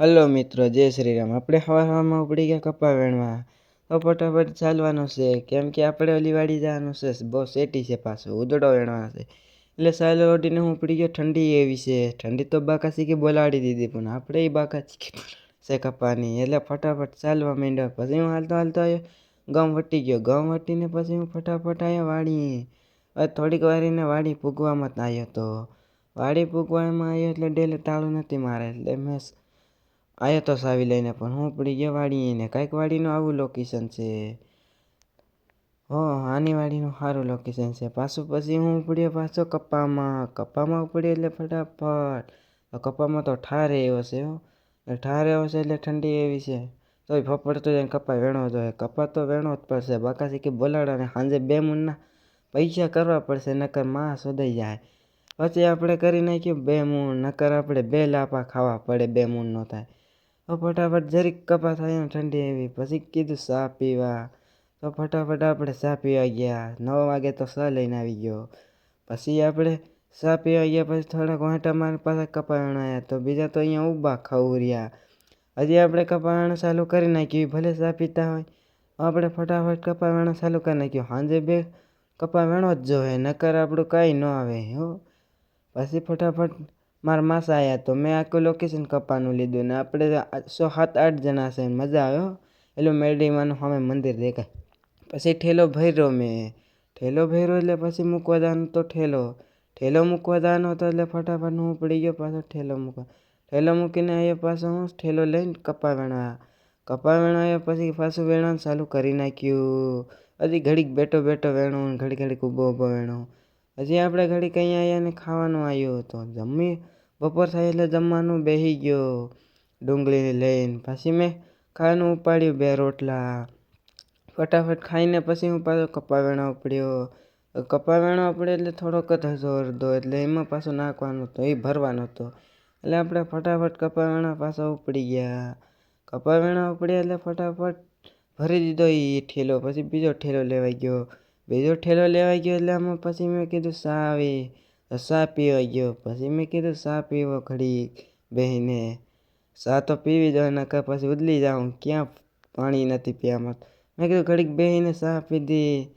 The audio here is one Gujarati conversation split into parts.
હલો મિત્રો, જય શ્રી રામ. આપણે હવા હવામાં ઉપડી ગયા કપા વેણવા તો ફટાફટ ચાલવાનું છે. કેમ કે આપણે ઓલી વાડી જવાનું છે. બહુ સેટી છે પાછું, ઉદડો વેણવાનો છે. એટલે સાયલો ઓઢીને હું ઉપડી ગયો ઠંડી એવી છે. ઠંડી તો બાકા શીખી બોલાડી દીધી, પણ આપણે એ બાકા શીખી છે કપાની. એટલે ફટાફટ ચાલવા માંડ્યો. પછી હું હાલતો હાલતો આવ્યો ગમ વટી ગયો. ગમ વટીને પછી હું ફટાફટ આવ્યો વાડી થોડીક વારીને વાડી પૂગવામાં આવ્યો તો. વાડી પૂગવામાં આવ્યો એટલે ડેલે તાળું નથી મારે. એટલે મેં આવ્યો તો સાવી લઈને, પણ હું પડી ગયો વાડીને કાંઈક વાડીનું આવું લોકેશન છે. હો આની વાડીનું સારું લોકેશન છે. પાછું પછી હું ઉપડ્યો પાછો કપ્પામાં. કપ્પામાં ઉપડ્યો એટલે ફટાફટ. કપ્પામાં તો ઠાર એવો છે હો. ઠાર એવો છે એટલે ઠંડી એવી છે. તોય ફફડતો જાય કપ્પા વેણો જોઈએ. કપ્પા તો વેણો જ પડશે. બાકાસી કે બોલાડાને સાંજે બે મૂનના પૈસા કરવા પડશે, નકરમાં શોધાઈ જાય. પછી આપણે કરી નાખ્યું બે મૂન નકર આપણે બે લાપા ખાવા પડે બે મૂન નો થાય. તો ફટાફટ જરીક કપા થાય ઠંડી એવી પછી કીધું ચા પીવા. તો ફટાફટ આપણે ચા પીવા ગયા. નવ વાગે તો ચા લઈને આવી ગયો. પછી આપણે ચા પીવા ગયા પછી થોડાક વાંટા મારી પાસે આવ્યા તો બીજા તો અહીંયા ઊભા રહ્યા. હજી આપણે કપા ચાલુ કરી નાખ્યું ભલે ચા પીતા હોય. આપણે ફટાફટ કપા વેણ ચાલુ કરી નાખ્યું. સાંજે બે કપા વેણો જ જોવે, નકર આપણું કાંઈ ન આવે, હો. પછી ફટાફટ મારા માસા આવ્યા તો મેં આખું લોકેશન કપાનું લીધું ને આપણે સો સાત આઠ જણા છે મજા આવ્યો એટલું મેરડીમાંનું સામે મંદિર દેખાય. પછી ઠેલો ભર્યો મેં. ઠેલો ભર્યો એટલે પછી મૂકવા જવાનો તો ઠેલો. ઠેલો મૂકવા જવાનો હતો એટલે ફટાફટ હું પડી ગયો, પાછો ઠેલો મૂકવા. ઠેલો મૂકીને આવ્યો પાછો હું ઠેલો લઈને કપા વેણા કપા વેણાયો પછી પાછું વેણવાનું ચાલુ કરી નાખ્યું. હજી ઘડીક બેઠો બેઠો વેણું ઘડી ઘડીક ઊભો ઊભો વેણું. હજી આપણે ઘડીક અહીંયા આવ્યા ને ખાવાનું આવ્યું હતું જમી બપોર થાય એટલે જમવાનું બેસી ગયો, ડુંગળીને લઈને. પછી મેં ખાવાનું ઉપાડ્યું બે રોટલા. ફટાફટ ખાઈને પછી હું પાછો કપા ઉપડ્યો. પડ્યો કપા વેણવા ઉપડે એટલે થોડોક જ હતો અડધો એટલે એમાં પાછું નાખવાનું હતો એ ભરવાનો હતો એટલે આપણે ફટાફટ કપા વેણવા પાછા ઉપડી ગયા. કપા વેણા ઉપડ્યા એટલે ફટાફટ ભરી દીધો એ ઠેલો, પછી બીજો ઠેલો લેવાઈ ગયો. બીજો ઠેલો લેવાઈ ગયો એટલે આમાં પછી મેં કીધું સા સા પીવા ગયો? પછી મેં કીધું, સા પીવો ઘડીક બેસીને સા તો પીવી જોઈએ નકર પછી ઉદલી જાઉં. ક્યાં પાણી નથી પીવામાં મેં કીધું, ઘડીક બેહીને ચા પીધી?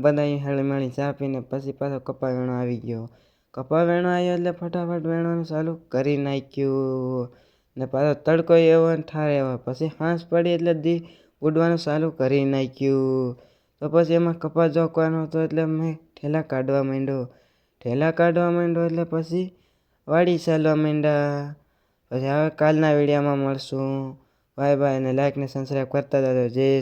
બધા હળીમળી ચા પીને પછી પાછો કપા વેણો આવી ગયો. કપા વેણો આવ્યો એટલે ફટાફટ વેણવાનું ચાલુ કરી નાખ્યું. ને પાછો તડકો એવો ઠાર એવો. પછી હાંસ પડી એટલે દી ઉડવાનું ચાલુ કરી નાખ્યું. તો પછી એમાં કપા જોકવાનો હતો એટલે મેં ઠેલા કાઢવા માંડ્યો. ઠેલા કાઢવા માંડ્યો એટલે પછી વાડી ચાલવા માંડ્યા. પછી હવે કાલના વિડીયોમાં મળશું. બાય બાય અને લાઈક ને સબસ્ક્રાઈબ કરતા જજો. જય